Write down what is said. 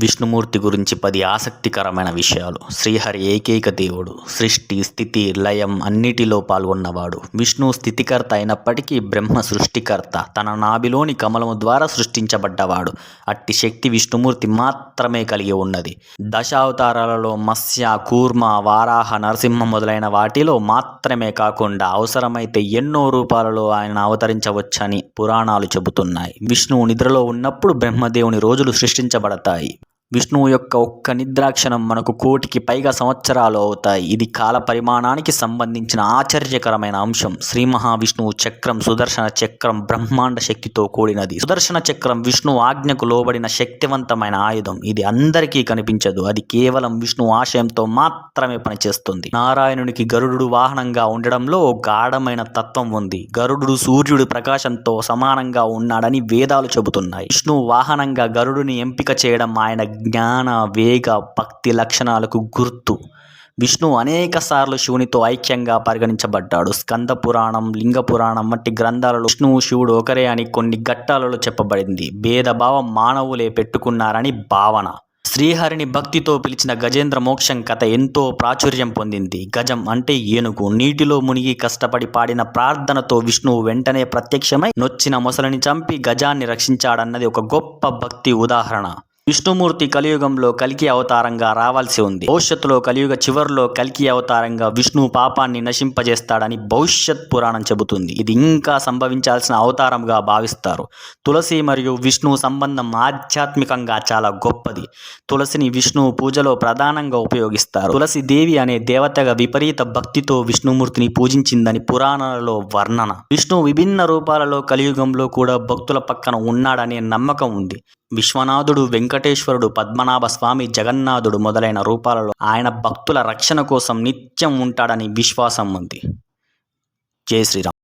విష్ణుమూర్తి గురించి పది ఆసక్తికరమైన విషయాలు. శ్రీహరి ఏకైక దేవుడు. సృష్టి స్థితి లయం అన్నిటిలో పాల్గొన్నవాడు. విష్ణు స్థితికర్త అయినప్పటికీ బ్రహ్మ సృష్టికర్త. తన నాభిలోని కమలము ద్వారా సృష్టించబడ్డవాడు. అట్టి శక్తి విష్ణుమూర్తి మాత్రమే కలిగి ఉన్నది. దశావతారాలలో మత్స్య కూర్మ వారాహ నరసింహ మొదలైన వాటిలో మాత్రమే కాకుండా అవసరమైతే ఎన్నో రూపాలలో ఆయన అవతరించవచ్చని పురాణాలు చెబుతున్నాయి. విష్ణువు నిద్రలో ఉన్నప్పుడు బ్రహ్మదేవుని రోజులు సృష్టించబడతాయి. విష్ణువు యొక్క ఒక్క నిద్రాక్షణం మనకు కోటికి పైగా సంవత్సరాలు అవుతాయి. ఇది కాల పరిమాణానికి సంబంధించిన ఆశ్చర్యకరమైన అంశం. శ్రీ మహావిష్ణువు చక్రం సుదర్శన చక్రం బ్రహ్మాండ శక్తితో కూడినది. సుదర్శన చక్రం విష్ణు ఆజ్ఞకు లోబడిన శక్తివంతమైన ఆయుధం. ఇది అందరికీ కనిపించదు. అది కేవలం విష్ణు ఆశయంతో మాత్రమే పనిచేస్తుంది. నారాయణునికి గరుడు వాహనంగా ఉండడంలో గాఢమైన తత్వం ఉంది. గరుడు సూర్యుడి ప్రకాశంతో సమానంగా ఉన్నాడని వేదాలు చెబుతున్నాయి. విష్ణు వాహనంగా గరుడుని ఎంపిక చేయడం ఆయన జ్ఞాన వేగ భక్తి లక్షణాలకు గుర్తు. విష్ణు అనేక సార్లు శివునితో ఐక్యంగా పరిగణించబడ్డాడు. స్కంద పురాణం లింగ పురాణం వంటి గ్రంథాలలో విష్ణువు శివుడు ఒకరే అని కొన్ని ఘట్టాలలో చెప్పబడింది. భేదభావం మానవులే పెట్టుకున్నారని భావన. శ్రీహరిని భక్తితో పిలిచిన గజేంద్ర మోక్షం కథ ఎంతో ప్రాచుర్యం పొందింది. గజం అంటే ఏనుగు. నీటిలో మునిగి కష్టపడి పాడిన ప్రార్థనతో విష్ణువు వెంటనే ప్రత్యక్షమై నొచ్చిన మొసలిని చంపి గజాన్ని రక్షించాడన్నది ఒక గొప్ప భక్తి ఉదాహరణ. విష్ణుమూర్తి కలియుగంలో కలికి అవతారంగా రావాల్సి ఉంది. భవిష్యత్తులో కలియుగ చివరిలో కలికి అవతారంగా విష్ణు పాపాన్ని నశింపజేస్తాడని భవిష్యత్ పురాణం చెబుతుంది. ఇది ఇంకా సంభవించాల్సిన అవతారంగా భావిస్తారు. తులసి మరియు విష్ణు సంబంధం ఆధ్యాత్మికంగా చాలా గొప్పది. తులసిని విష్ణు పూజలో ప్రధానంగా ఉపయోగిస్తారు. తులసి దేవి అనే దేవతగా విపరీత భక్తితో విష్ణుమూర్తిని పూజించిందని పురాణాలలో వర్ణన. విష్ణు విభిన్న రూపాలలో కలియుగంలో కూడా భక్తుల పక్కన ఉన్నాడనే నమ్మకం ఉంది. విశ్వనాథుడు వెంకటేశ్వరుడు పద్మనాభ స్వామి జగన్నాథుడు మొదలైన రూపాలలో ఆయన భక్తుల రక్షణ కోసం నిత్యం ఉంటాడని విశ్వాసం ఉంది. జై శ్రీరామ్.